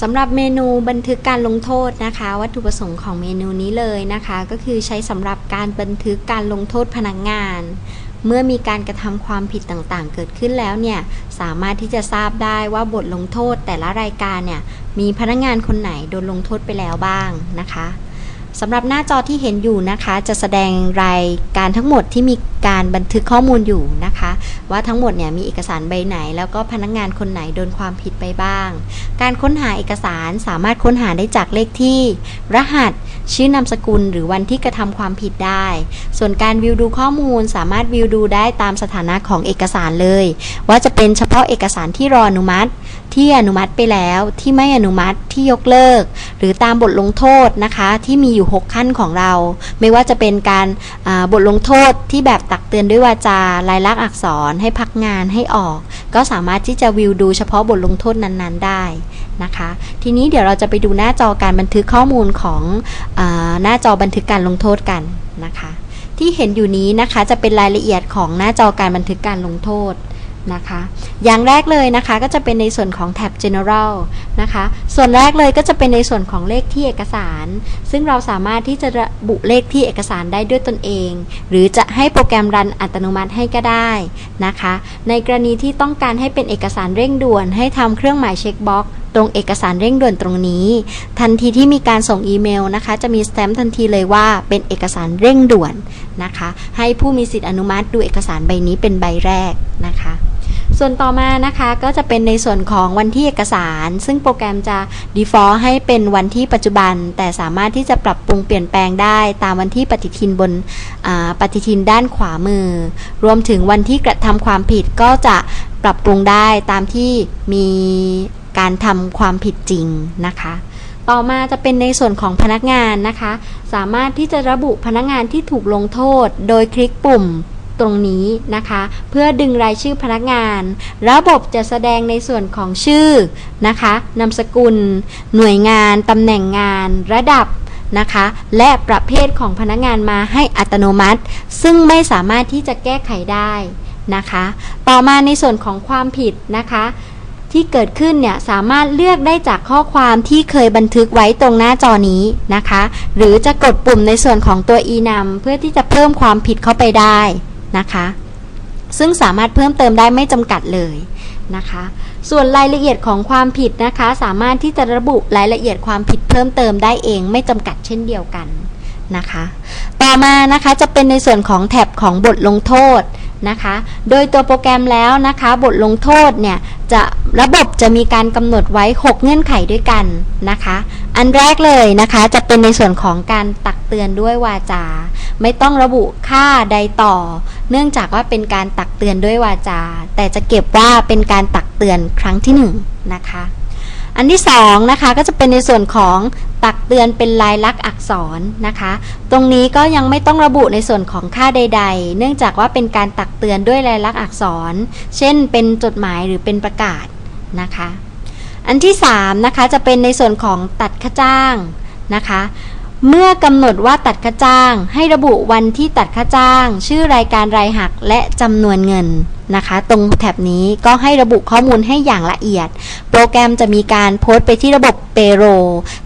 สำหรับเมนูบันทึกการลงโทษนะคะ วัตถุประสงค์ของเมนูนี้เลยนะคะ ก็คือใช้สำหรับการบันทึกการลงโทษพนักงาน เมื่อมีการกระทำความผิดต่างๆ เกิดขึ้นแล้วเนี่ย สามารถที่จะทราบได้ว่าบทลงโทษแต่ละรายการเนี่ย มีพนักงานคนไหนโดนลงโทษไปแล้วบ้างนะคะ สำหรับหน้าจอที่เห็นอยู่นะคะ จะแสดงรายการทั้งหมดที่มีการบันทึกข้อมูลอยู่นะคะ ว่าทั้งหมดเนี่ยมีเอกสารใบไหน แล้วก็พนักงานคนไหนโดนความผิดไปบ้าง การค้นหาเอกสารสามารถค้นหาได้จากเลขที่ รหัส ชื่อนามสกุล หรือวันที่กระทำความผิดได้ ส่วนการวิวดูข้อมูลสามารถวิวดูได้ตามสถานะของเอกสารเลย ว่าจะเป็นเฉพาะเอกสารที่รออนุมัติ ที่อนุมัติไปแล้วที่ไม่อนุมัติที่ยกเลิก หรือตามบทลงโทษนะคะที่มีอยู่ 6 ขั้นของเรา ไม่ว่าจะเป็นการบทลงโทษที่แบบตักเตือนด้วยวาจาลายลักษณ์อักษรให้พักงานให้ออก ก็สามารถที่จะวิวดูเฉพาะบทลงโทษนั้นๆได้นะคะ ทีนี้เดี๋ยวเราจะไปดูหน้าจอการบันทึกข้อมูลของอหน้าจอบันทึกการลงโทษกันนะคะ ที่เห็นอยู่นี้นะคะจะเป็นรายละเอียดของหน้าจอการบันทึกการลงโทษ นะคะ อย่างแรกเลยนะคะก็จะเป็นในส่วนของแท็บ general นะคะ ส่วนแรกเลยก็จะเป็นในส่วนของเลขที่เอกสาร ซึ่งเราสามารถที่จะระบุเลขที่เอกสารได้ด้วยตนเอง หรือจะให้โปรแกรมรันอัตโนมัติให้ก็ได้นะคะ ในกรณีที่ต้องการให้เป็นเอกสารเร่งด่วน ให้ทำเครื่องหมายเช็คบ็อกตรงเอกสารเร่งด่วนตรงนี้ ทันทีที่มีการส่งอีเมลนะคะ จะมีสแตมป์ทันทีเลยว่าเป็นเอกสารเร่งด่วนนะคะ ให้ผู้มีสิทธิอนุมัติดูเอกสารใบนี้เป็นใบแรกนะคะ ส่วนต่อมานะคะก็จะเป็นในส่วนของวันที่เอกสาร ซึ่งโปรแกรมจะ default ให้เป็นวันที่ปัจจุบัน แต่สามารถที่จะปรับปรุงเปลี่ยนแปลงได้ตามวันที่ปฏิทินบนปฏิทินด้านขวามือ รวมถึงวันที่กระทำความผิดก็จะปรับปรุงได้ตามที่มีการทำความผิดจริงนะคะ ต่อมาจะเป็นในส่วนของพนักงานนะคะ สามารถที่จะระบุพนักงานที่ถูกลงโทษ โดยคลิกปุ่ม ตรงนี้นะคะ เพื่อดึงรายชื่อพนักงาน ระบบจะแสดงในส่วนของชื่อนะคะนามสกุล หน่วยงานตำแหน่งงาน ระดับนะคะ และประเภทของพนักงานมาให้อัตโนมัติ ซึ่งไม่สามารถที่จะแก้ไขได้นะคะ ต่อมาในส่วนของความผิดนะคะที่เกิดขึ้นเนี่ยสามารถเลือกได้จากข้อความที่เคยบันทึกไว้ตรงหน้าจอนี้นะคะ หรือจะกดปุ่มในส่วนของตัว e นำเพื่อที่จะเพิ่มความผิดเข้าไปได้ นะคะ ซึ่งสามารถเพิ่มเติมได้ไม่จำกัดเลยนะคะ ส่วนรายละเอียดของความผิดนะคะ สามารถที่จะระบุรายละเอียดความผิดเพิ่มเติมได้เองไม่จำกัดเช่นเดียวกันนะคะ ต่อมานะคะจะเป็นในส่วนของแท็บของบทลงโทษนะคะ โดยตัวโปรแกรมแล้วนะคะ บทลงโทษเนี่ยจะระบบจะมีการกำหนดไว้ 6 เงื่อนไขด้วยกันนะคะ อันแรกเลยนะคะจะเป็นในส่วนของการตักเตือนด้วยวาจา ไม่ต้องระบุค่าใดต่อ เนื่องจากว่าเป็นการตักเตือนด้วยวาจา แต่จะเก็บว่าเป็นการตักเตือนครั้งที่1นงนะคะอันที่2นะคะก็จะเป็นในส่วนของตักเตือนเป็นลายลักษณ์อักษรนะคะ ตรงนี้ก็ยังไม่ต้องระบุในส่วนของค่าใด ๆ เนื่องจากว่าเป็นการตักเตือนด้วยลายลักษณ์อักษร เช่น เป็นจดหมายหรือเป็นประกาศนะคะ อันที่3นะคะจะเป็นในส่วนของตัดค่าจ้างนะคะ เมื่อกำหนดว่าตัดค่าจ้าง ให้ระบุวันที่ตัดค่าจ้าง ชื่อรายการรายหักและจำนวนเงินนะคะ ตรงแถบนี้ก็ให้ระบุข้อมูลให้อย่างละเอียด โปรแกรมจะมีการโพสต์ไปที่ระบบเปโร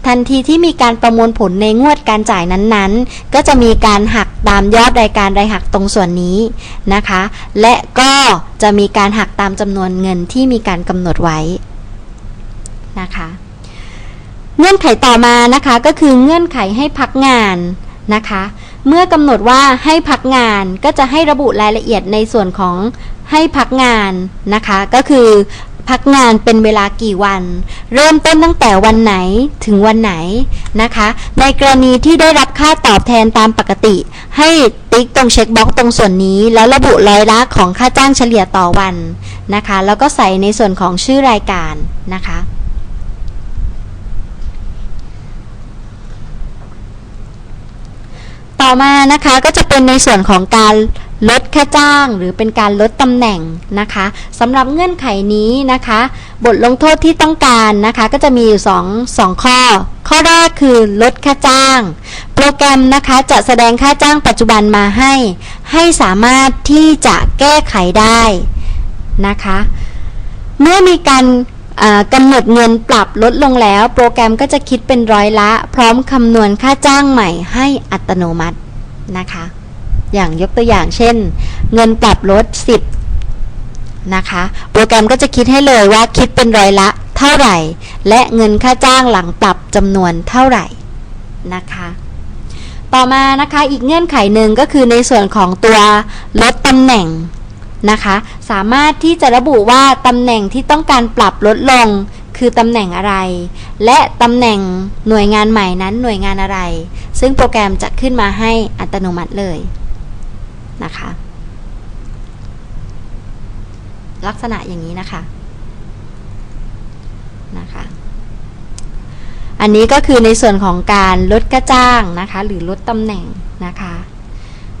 ทันทีที่มีการประมวลผลในงวดการจ่ายนั้นๆ ก็จะมีการหักตามยอดรายการรายหักตรงส่วนนี้นะคะ และก็จะมีการหักตามจำนวนเงินที่มีการกำหนดไว้ นะคะ เงื่อนไขต่อมานะคะก็คือเงื่อนไขให้พักงานนะคะ เมื่อกำหนดว่าให้พักงานก็จะให้ระบุรายละเอียดในส่วนของให้พักงานนะคะ ก็คือพักงานเป็นเวลากี่วัน เริ่มต้นตั้งแต่วันไหนถึงวันไหนนะคะ ในกรณีที่ได้รับค่าตอบแทนตามปกติ ให้ติ๊กตรงเช็คบ็อกตรงส่วนนี้ แล้วระบุรายละของค่าจ้างเฉลี่ยต่อวันนะคะ แล้วก็ใส่ในส่วนของชื่อรายการนะคะ ต่อมานะคะก็จะเป็นในส่วนของการลดค่าจ้าง หรือเป็นการลดตำแหน่งนะคะสำหรับเงื่อนไขนี้นะคะ บทลงโทษที่ต้องการนะคะก็จะมีอยู่2 2ข้อ ข้อแรกคือลดค่าจ้าง โปรแกรมนะคะจะแสดงค่าจ้างปัจจุบันมาให้ ให้สามารถที่จะแก้ไขได้นะคะ เมื่อมีการ กำหนดเงินปรับลดลงแล้ว โปรแกรมก็จะคิดเป็นร้อยละ พร้อมคำนวณค่าจ้างใหม่ให้อัตโนมัตินะคะ อย่างยกตัวอย่างเช่น เงินปรับลด 10 นะคะ โปรแกรมก็จะคิดให้เลยว่าคิดเป็นร้อยละเท่าไหร่ และเงินค่าจ้างหลังปรับจำนวนเท่าไหร่นะคะ ต่อมานะคะอีกเงื่อนไขหนึ่งก็คือในส่วนของตัวลดตำแหน่ง นะคะ สามารถที่จะระบุว่าตำแหน่งที่ต้องการปรับลดลง คือตำแหน่งอะไร และตำแหน่งหน่วยงานใหม่นั้นหน่วยงานอะไร ซึ่งโปรแกรมจะขึ้นมาให้อัตโนมัติเลยนะคะ ลักษณะอย่างนี้นะคะนะคะ อันนี้ก็คือในส่วนของการลดค่าจ้างนะคะ หรือลดตำแหน่งนะคะ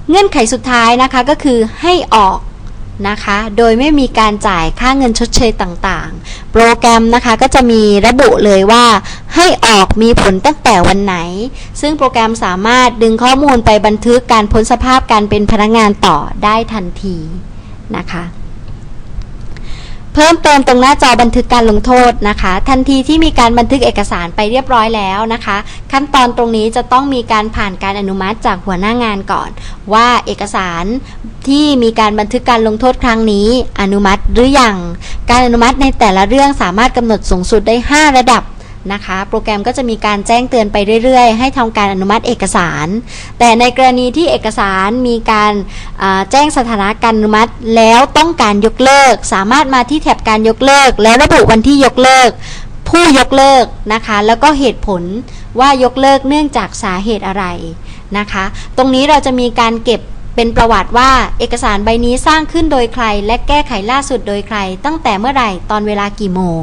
เงื่อนไขสุดท้ายนะคะก็คือให้ออก นะคะ โดยไม่มีการจ่ายค่าเงินชดเชยต่างๆ โปรแกรมนะคะก็จะมีระบุเลยว่าให้ออกมีผลตั้งแต่วันไหน ซึ่งโปรแกรมสามารถดึงข้อมูลไปบันทึกการพ้นสภาพการเป็นพนักงานต่อได้ทันทีนะคะ เพิ่มเติมตรงหน้าจอบันทึกการลงโทษนะคะ ทันทีที่มีการบันทึกเอกสารไปเรียบร้อยแล้วนะคะ ขั้นตอนตรงนี้จะต้องมีการผ่านการอนุมัติจากหัวหน้างานก่อน ว่าเอกสารที่มีการบันทึกการลงโทษครั้งนี้ อนุมัติหรือยังการอนุมัติในแต่ละเรื่องสามารถกำหนดสูงสุดได้ 5 ระดับ นะคะ โปรแกรมก็จะมีการแจ้งเตือนไปเรื่อยๆ ให้ทำการอนุมัติเอกสาร แต่ในกรณีที่เอกสารมีการแจ้งสถานะการอนุมัติ แล้วต้องการยกเลิก สามารถมาที่แถบการยกเลิก แล้วระบุวันที่ยกเลิก ผู้ยกเลิกนะคะ แล้วก็เหตุผลว่ายกเลิกเนื่องจากสาเหตุอะไรนะคะ ตรงนี้เราจะมีการเก็บ เป็นประวัติว่าเอกสารใบนี้สร้างขึ้นโดยใคร และแก้ไขล่าสุดโดยใคร ตั้งแต่เมื่อไหร่ตอนเวลากี่โมง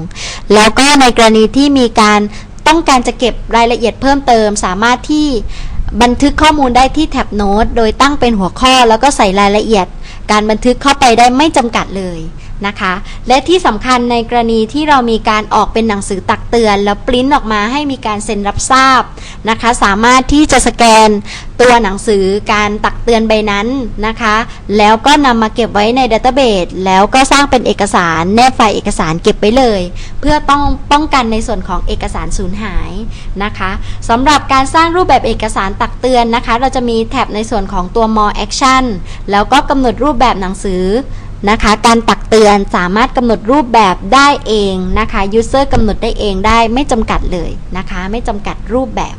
แล้วก็ในกรณีที่มีการต้องการจะเก็บรายละเอียดเพิ่มเติม สามารถที่บันทึกข้อมูลได้ที่แท็บโน้ตโดยตั้งเป็นหัวข้อแล้วก็ใส่รายละเอียด การบันทึกเข้าไปได้ไม่จำกัดเลย นะคะ และที่สำคัญในกรณีที่เรามีการออกเป็นหนังสือตักเตือน แล้วปริ้นออกมาให้มีการเซ็นรับทราบนะคะ สามารถที่จะสแกนตัวหนังสือการตักเตือนใบนั้นนะคะ แล้วก็นำมาเก็บไว้ในดัตเตอร์เบสแล้วก็สร้างเป็นเอกสารแนบไฟล์เอกสารเก็บไว้เลย เพื่อต้องป้องกันในส่วนของเอกสารสูญหายนะคะสำหรับการสร้างรูปแบบเอกสารตักเตือนนะคะ เราจะมีแท็บในส่วนของตัว more action แล้วก็กำหนดรูปแบบหนังสือ นะคะ การตักเตือนสามารถกำหนดรูปแบบได้เองนะคะ user กำหนดได้เองได้ไม่จำกัดเลยนะคะ ไม่จำกัดรูปแบบ